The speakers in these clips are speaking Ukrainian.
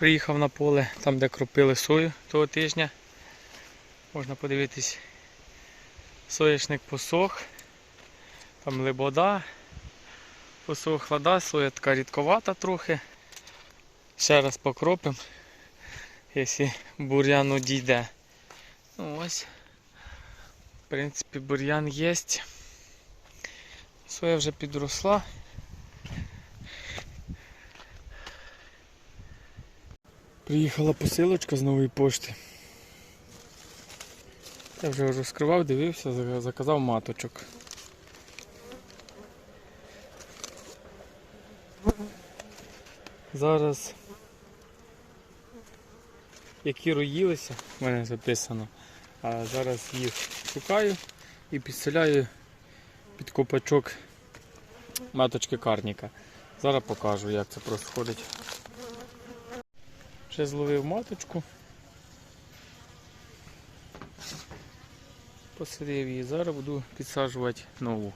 Приїхав на поле, там де кропили сою того тижня. Можна подивитись, соняшник посох, там лебода, посохла, да, соя така рідковата трохи. Ще раз покропимо, якщо бур'яну дійде. Ну ось. В принципі, бур'ян є. Соя вже підросла. Приїхала посилочка з нової пошти. Я вже розкривав, дивився, заказав маточок. Зараз які роїлися, в мене записано. А зараз їх шукаю і підселяю під копачок маточки карніка. Зараз покажу, як це происходить. Ще зловив маточку. Посадив її, зараз буду підсаджувати нову.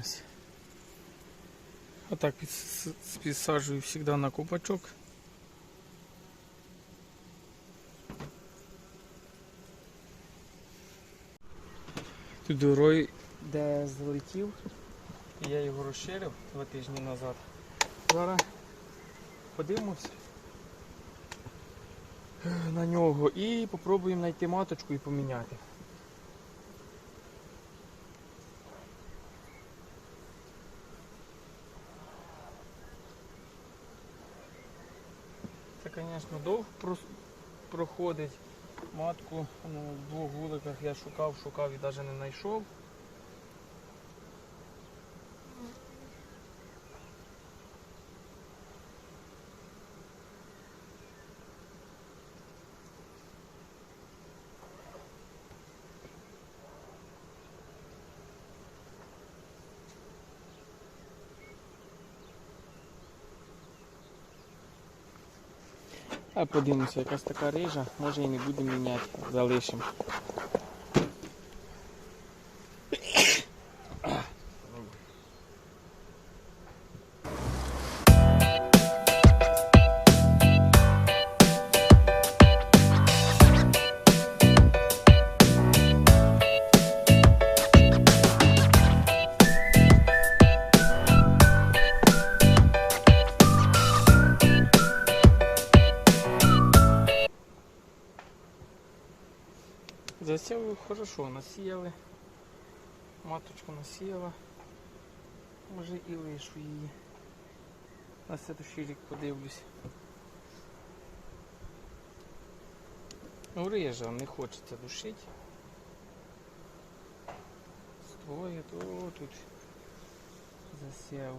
Ось. Отак підс- підсаджую завжди на копачок. Тут дорой, де залетів, я його розширив два тижні назад. Зараз подивимось на нього і попробуємо знайти маточку і поміняти. Звісно, довго проходить. Матку ну, в двох вуликах я шукав, шукав і навіть не знайшов. А подивимося, якась така рижа, може і не будемо міняти, залишимо. Засів хорошо, насіяли. Маточку насіяла. Може і лишу її. На следующий рік подивлюсь. Ну, рижа, не хочеться душити. Ствоє, то тут засів.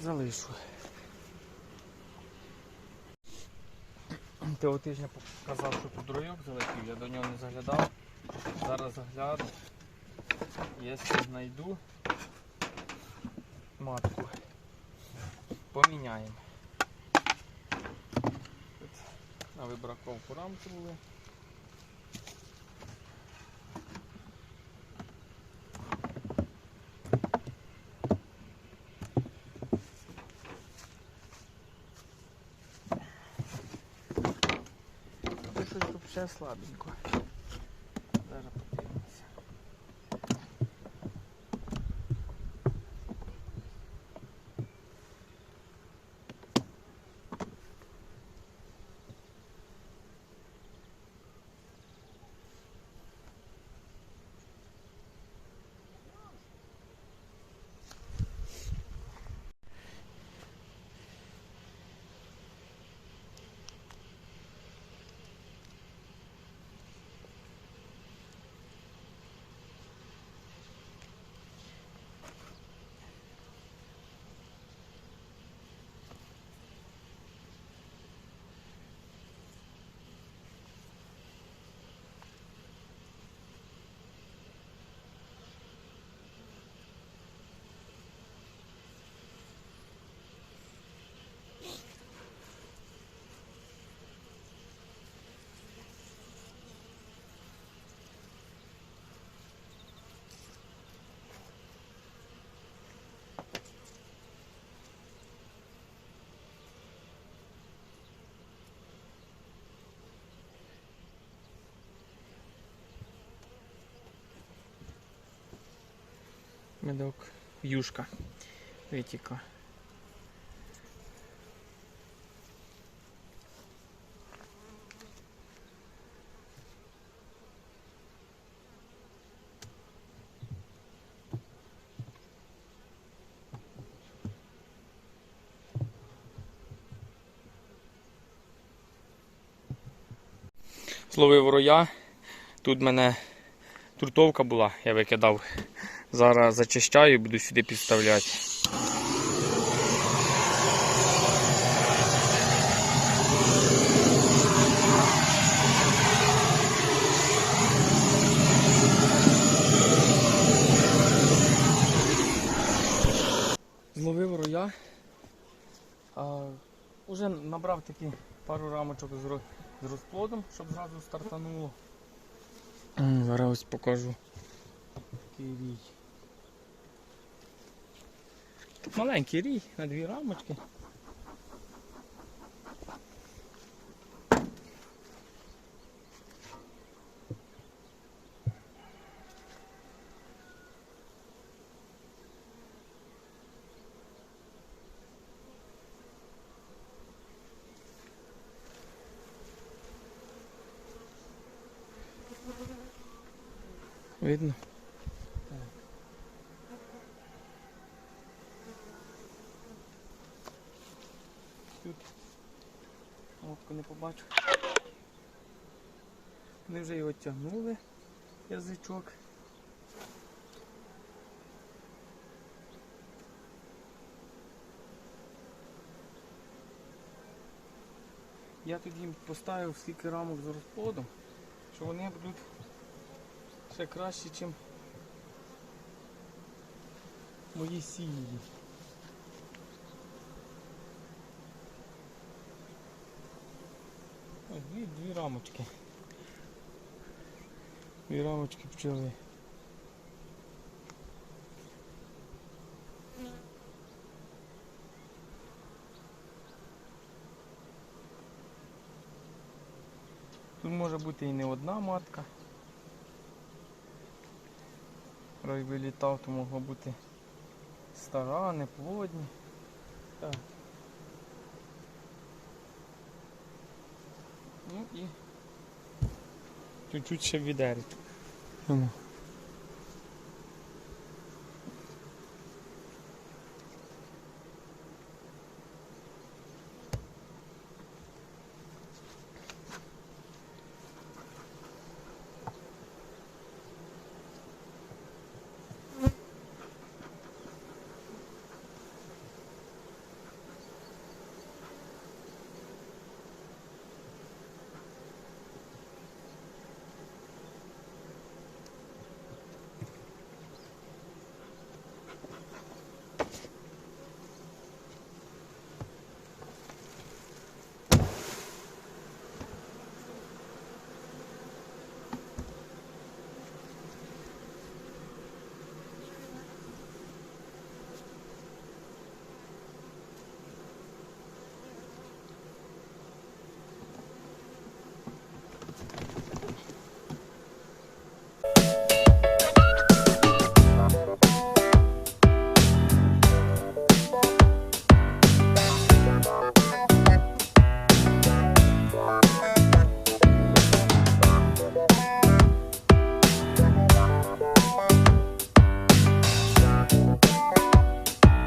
Залишу. Того тижня показав, що тут ройок залетів, я до нього не заглядав. Зараз загляну. Якщо знайду матку, поміняємо. На вибраковку рамки були. Це щось слабенько. Зараз подивимося. Медок. Юшка. Витіка. Зловив роя. Тут мене туртовка була, я викидав. Зараз зачищаю і буду сюди підставляти. Зловив роя. А, уже набрав такі пару рамочок з, з розплодом, щоб зразу стартануло. Зараз ось покажу. Такий рій. Маленький рій на дві рамочки. Видно? Тут не. Вони вже його тягнули, язичок. Я тут їм поставив стільки рамок з розплодом, що вони будуть ще краще, ніж мої сім'ї. Дві, дві рамочки. Дві рамочки пчели. Тут може бути і не одна матка. Рой вилітав, то могло бути стара, неплодні. Так. Ну і чуть-чуть ще відерить. Воно.